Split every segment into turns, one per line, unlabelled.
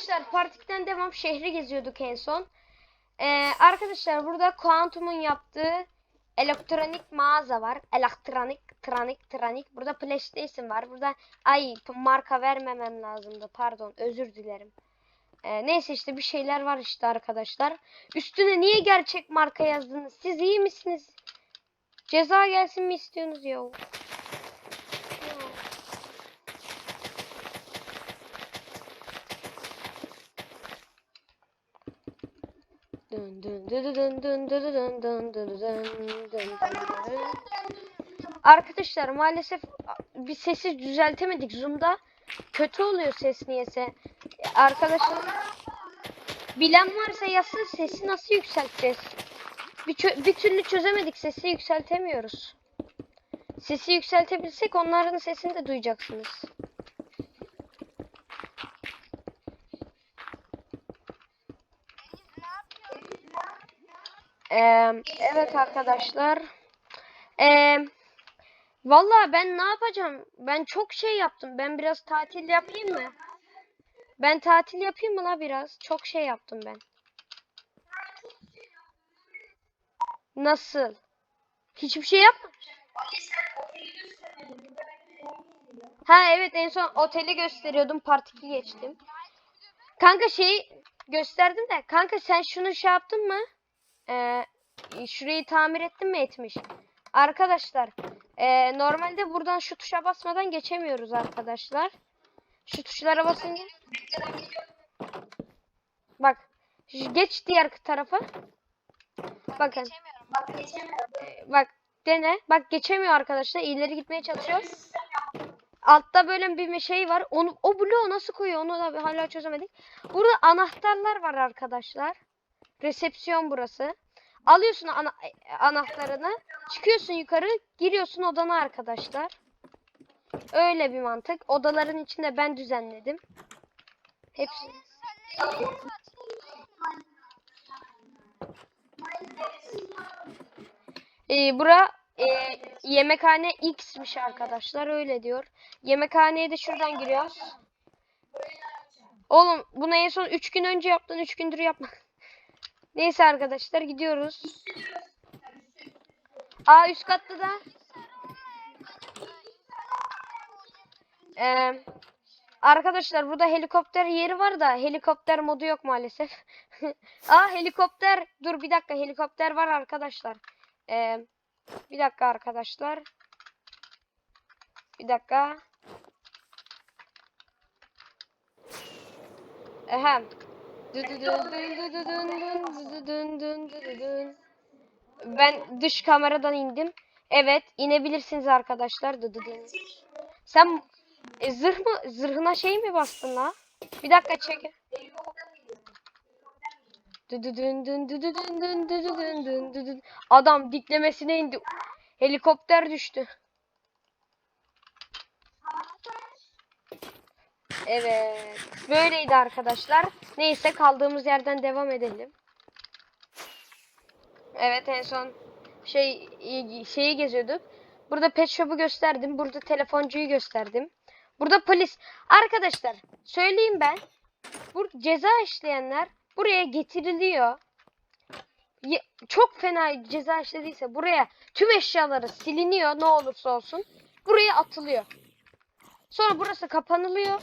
Arkadaşlar partikten devam şehri geziyorduk en son. Ee, arkadaşlar burada Quantum'un yaptığı elektronik mağaza var. Elektronik, tranik, tranik. Burada PlayStation var. Burada ay marka vermemem lazımdı. Pardon, özür dilerim. Ee, neyse işte bir şeyler var işte arkadaşlar. Üstüne niye gerçek marka yazdınız? Siz iyi misiniz? Ceza gelsin mi istiyorsunuz ya? Arkadaşlar maalesef bir sesi düzeltemedik Zoom'da. Kötü oluyor ses niyese. Arkadaşlar bilen varsa yazsın sesi nasıl yükselteceğiz? Bir, bir türlü çözemedik sesi yükseltemiyoruz. Sesi yükseltebilsek onların sesini de duyacaksınız. Ee, evet arkadaşlar. Ee, Vallahi ben ne yapacağım? Ben çok şey yaptım. Ben biraz tatil yapayım mı? Ben tatil yapayım mı la biraz? Çok şey yaptım ben. Nasıl? Hiçbir şey yapma. Ha evet en son oteli gösteriyordum. Part 2 geçtim. Kanka şey gösterdim de. Kanka sen şunu şey yaptın mı? Ee, şurayı tamir ettin mi etmiş? Arkadaşlar ee, normalde buradan şu tuşa basmadan geçemiyoruz arkadaşlar. Şu tuşlara basınca. Bak. Geç diğer tarafa. Bakın.
Bak geçemiyorum.
ee, Bak dene. Bak geçemiyor arkadaşlar. İleri gitmeye çalışıyor. Altta böyle bir şey var. Onu o bloğu nasıl koyuyor onu da hala çözemedik. Burada anahtarlar var arkadaşlar. Resepsiyon burası. Alıyorsun ana anahtarını, çıkıyorsun yukarı, giriyorsun odana arkadaşlar. Öyle bir mantık. Odaların içinde ben düzenledim. Hepsi. Ee, bura e, yemekhane X'miş arkadaşlar öyle diyor. Yemekhaneye de şuradan giriyoruz. Oğlum bunu en son 3 gün önce yaptın 3 gündür yapma. Neyse arkadaşlar gidiyoruz. Aa üst katta da Ee, arkadaşlar burada helikopter yeri var da helikopter modu yok maalesef. Aa helikopter dur bir dakika helikopter var arkadaşlar. Ee, bir dakika arkadaşlar. Bir dakika. Ehem. Ben dış kameradan indim. Evet, inebilirsiniz arkadaşlar. Sen e, zırh mı zırhına şey mi bastın la? Bir dakika çek. Adam diklemesine indi. Helikopter düştü. Evet. Böyleydi arkadaşlar. Neyse kaldığımız yerden devam edelim. Evet en son şey şeyi geziyorduk. Burada pet shop'u gösterdim. Burada telefoncuyu gösterdim. Burada polis. Arkadaşlar söyleyeyim ben. Burada ceza işleyenler buraya getiriliyor. Çok fena ceza işlediyse buraya tüm eşyaları siliniyor ne olursa olsun. Buraya atılıyor. Sonra burası kapanılıyor.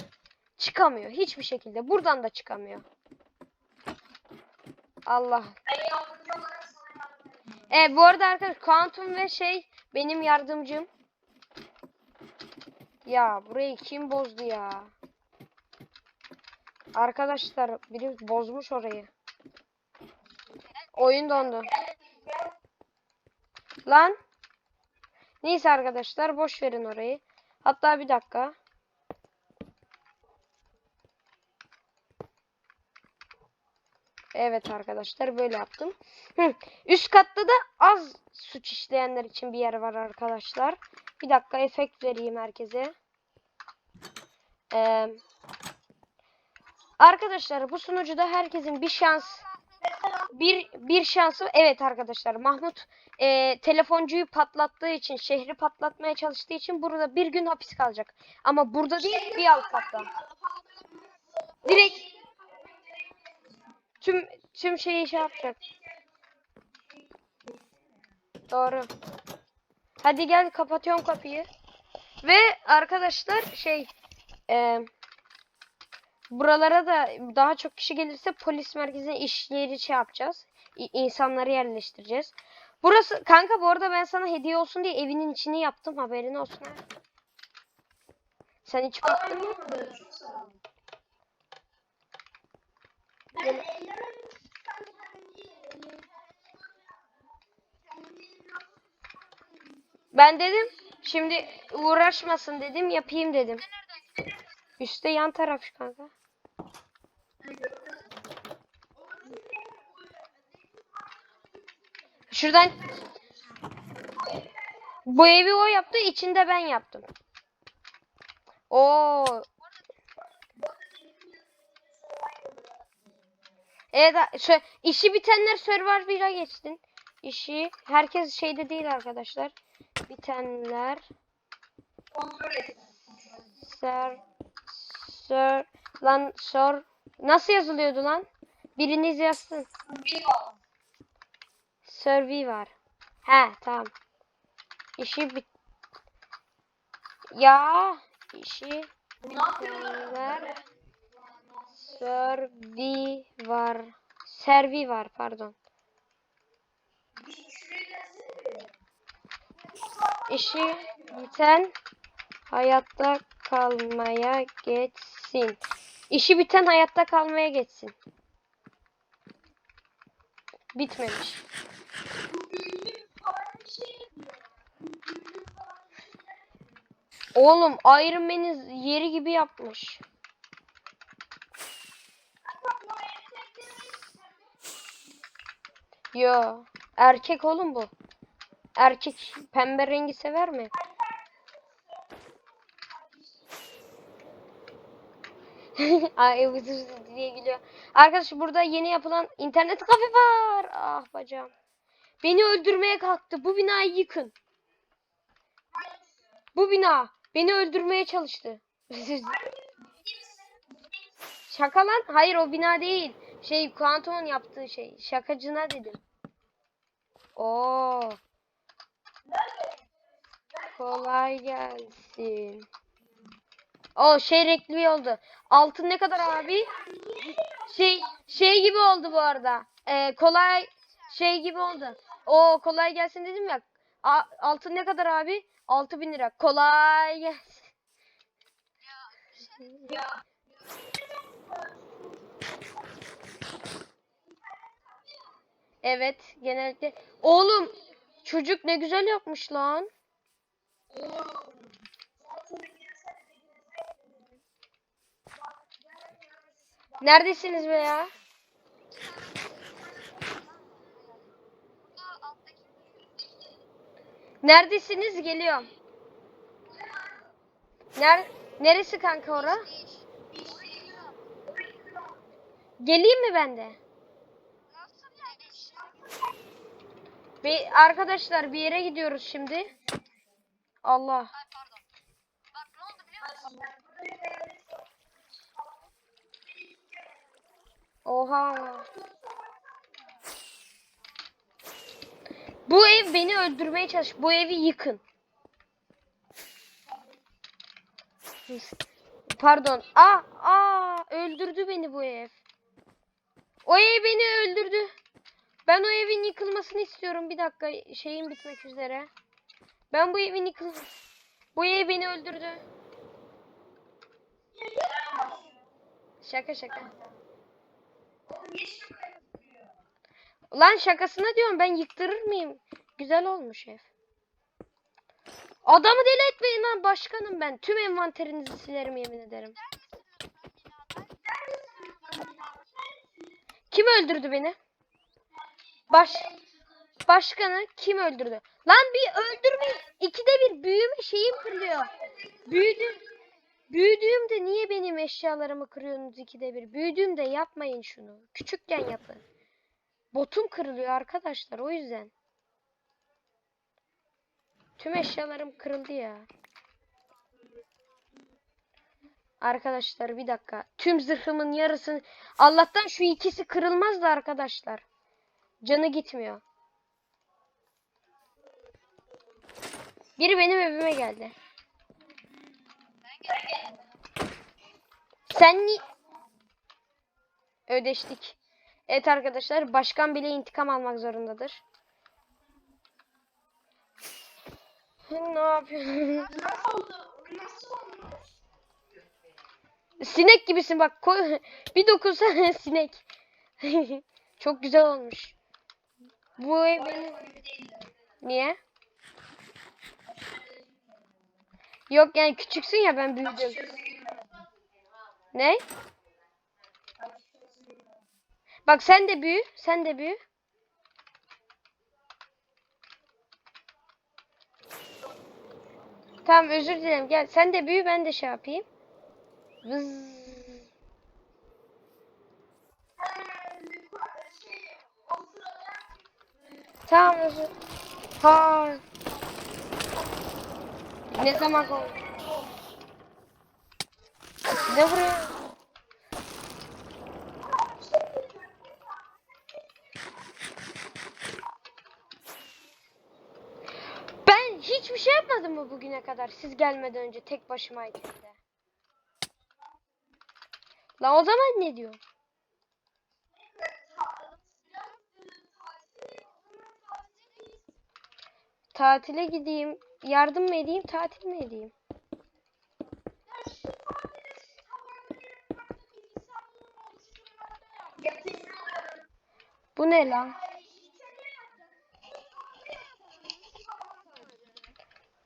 Çıkamıyor hiçbir şekilde. Buradan da çıkamıyor. Allah. E bu arada arkadaşlar Quantum ve şey benim yardımcım. Ya burayı kim bozdu ya? Arkadaşlar biri bozmuş orayı. Oyun dondu. Lan. Neyse arkadaşlar boş verin orayı. Hatta bir dakika. Evet arkadaşlar böyle yaptım. Hı. Üst katta da az suç işleyenler için bir yer var arkadaşlar. Bir dakika efekt vereyim herkese. Ee, arkadaşlar bu sunucuda herkesin bir şans bir bir şansı evet arkadaşlar Mahmut e, telefoncuyu patlattığı için şehri patlatmaya çalıştığı için burada bir gün hapis kalacak. Ama burada değil bir alt katta. Direkt tüm tüm şeyi şey yapacak. Doğru. Hadi gel kapatıyorum kapıyı. Ve arkadaşlar şey e, buralara da daha çok kişi gelirse polis merkezine iş yeri şey yapacağız. İnsanları yerleştireceğiz. Burası kanka bu arada ben sana hediye olsun diye evinin içini yaptım haberin olsun. Sen hiç baktın mı? Ben dedim şimdi uğraşmasın dedim yapayım dedim. Üste yan taraf kanka. Şuradan bu evi o yaptı, içinde ben yaptım. Oo. Evet, şu işi bitenler Survivor'a geçtin. İşi herkes şeyde değil arkadaşlar. Bitenler Sir Sir lan sor nasıl yazılıyordu lan? Biriniz yazsın. Survivor. He tamam. İşi bit ya işi bitenler Survivor. Survivor pardon. İşi biten hayatta kalmaya geçsin. İşi biten hayatta kalmaya geçsin. Bitmemiş. Oğlum Iron Man'in yeri gibi yapmış. Yo, erkek oğlum bu. Erkek pembe rengi sever mi? Ay vızır diye gülüyor. Arkadaşlar burada yeni yapılan internet kafe var. Ah bacağım. Beni öldürmeye kalktı. Bu binayı yıkın. Bu bina beni öldürmeye çalıştı. Şaka lan? Hayır o bina değil. Şey Kuantum'un yaptığı şey. Şakacına dedim. Oo. Kolay gelsin. O şey renkli oldu. Altın ne kadar abi? Şey şey gibi oldu bu arada. Ee, kolay şey gibi oldu. O kolay gelsin dedim ya. Altın ne kadar abi? 6000 lira. Kolay gelsin. Evet, genellikle. Oğlum, çocuk ne güzel yapmış lan. Neredesiniz be ya? Neredesiniz? Geliyorum. Ner neresi kanka ora? Geleyim mi ben de? Bir arkadaşlar bir yere gidiyoruz şimdi. Allah.
Bak ne oldu biliyor musun?
Oha. Bu ev beni öldürmeye çalış. Bu evi yıkın. Pardon. Aa, aa, öldürdü beni bu ev. O ev beni öldürdü. Ben o evin yıkılmasını istiyorum. Bir dakika şeyim bitmek üzere. Ben bu evin yıkıl... Bu ev beni öldürdü. Şaka şaka. Lan şakasına diyorum ben yıktırır mıyım? Güzel olmuş ev. Adamı deli etmeyin lan başkanım ben. Tüm envanterinizi silerim yemin ederim. Kim öldürdü beni? Baş Başkanı kim öldürdü? Lan bir öldürmeyin. İkide bir büyüme şeyim kırılıyor. Büyüdüm. Büyüdüğümde niye benim eşyalarımı kırıyorsunuz ikide bir? Büyüdüğümde yapmayın şunu. Küçükken yapın. Botum kırılıyor arkadaşlar o yüzden. Tüm eşyalarım kırıldı ya. Arkadaşlar bir dakika. Tüm zırhımın yarısı. Allah'tan şu ikisi kırılmazdı arkadaşlar. Canı gitmiyor. Biri benim evime geldi. Sen ni... Ödeştik. Evet arkadaşlar başkan bile intikam almak zorundadır. ne yapıyorsun? Sinek gibisin bak bir dokunsana sinek. Çok güzel olmuş. Bu ev benim. Niye? Yok yani küçüksün ya ben büyüdüm. Ne? Bak sen de büyü, sen de büyü. Tamam özür dilerim. Gel sen de büyü ben de şey yapayım. Vız. Tamam. Ha. Ne zaman oldu? Ne vuruyor? Ben hiçbir şey yapmadım mı bugüne kadar siz gelmeden önce tek başımayken de? La o zaman ne diyor? Tatile gideyim. Yardım mı edeyim, tatil mi edeyim? Bu ne lan?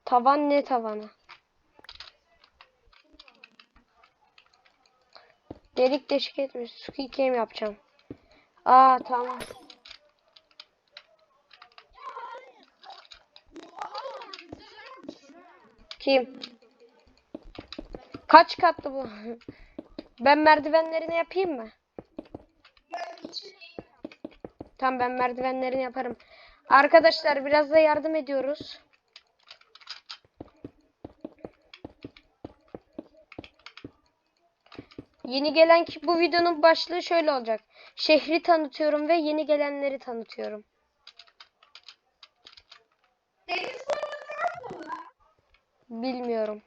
Tavan ne tavanı? Delik deşik etmiş. Squid game yapacağım. Aa tamam. Kim? Kaç katlı bu? Ben merdivenlerini yapayım mı? Tamam ben merdivenlerini yaparım. Arkadaşlar biraz da yardım ediyoruz. Yeni gelen ki bu videonun başlığı şöyle olacak. Şehri tanıtıyorum ve yeni gelenleri tanıtıyorum. Bilmiyorum.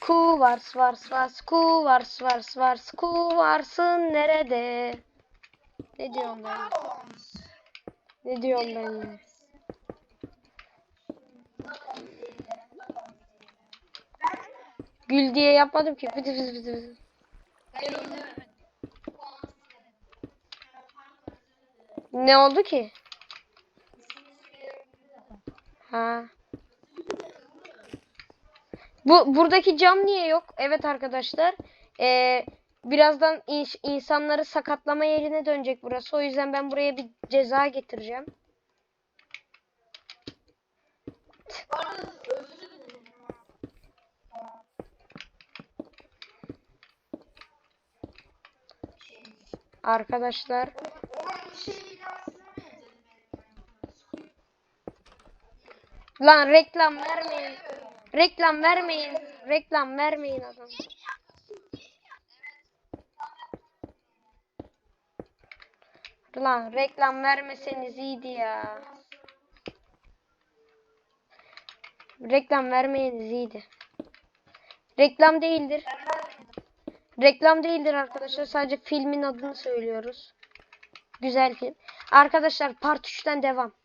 Ku vars vars vars ku vars vars vars ku varsın nerede? Ne diyorum ben? Ne diyorum ben ya? Gül diye yapmadım ki. Fıtı fıtı fıtı fıtı. Ne oldu ki? Ha. Bu buradaki cam niye yok? Evet arkadaşlar. Ee, birazdan ins- insanları sakatlama yerine dönecek burası. O yüzden ben buraya bir ceza getireceğim. Arkadaşlar lan reklam vermeyin. Reklam vermeyin. Reklam vermeyin adam. Lan reklam vermeseniz iyiydi ya. Reklam vermeyeniz iyiydi. Reklam değildir. Reklam değildir arkadaşlar. Sadece filmin adını söylüyoruz. Güzel film. Arkadaşlar part 3'ten devam.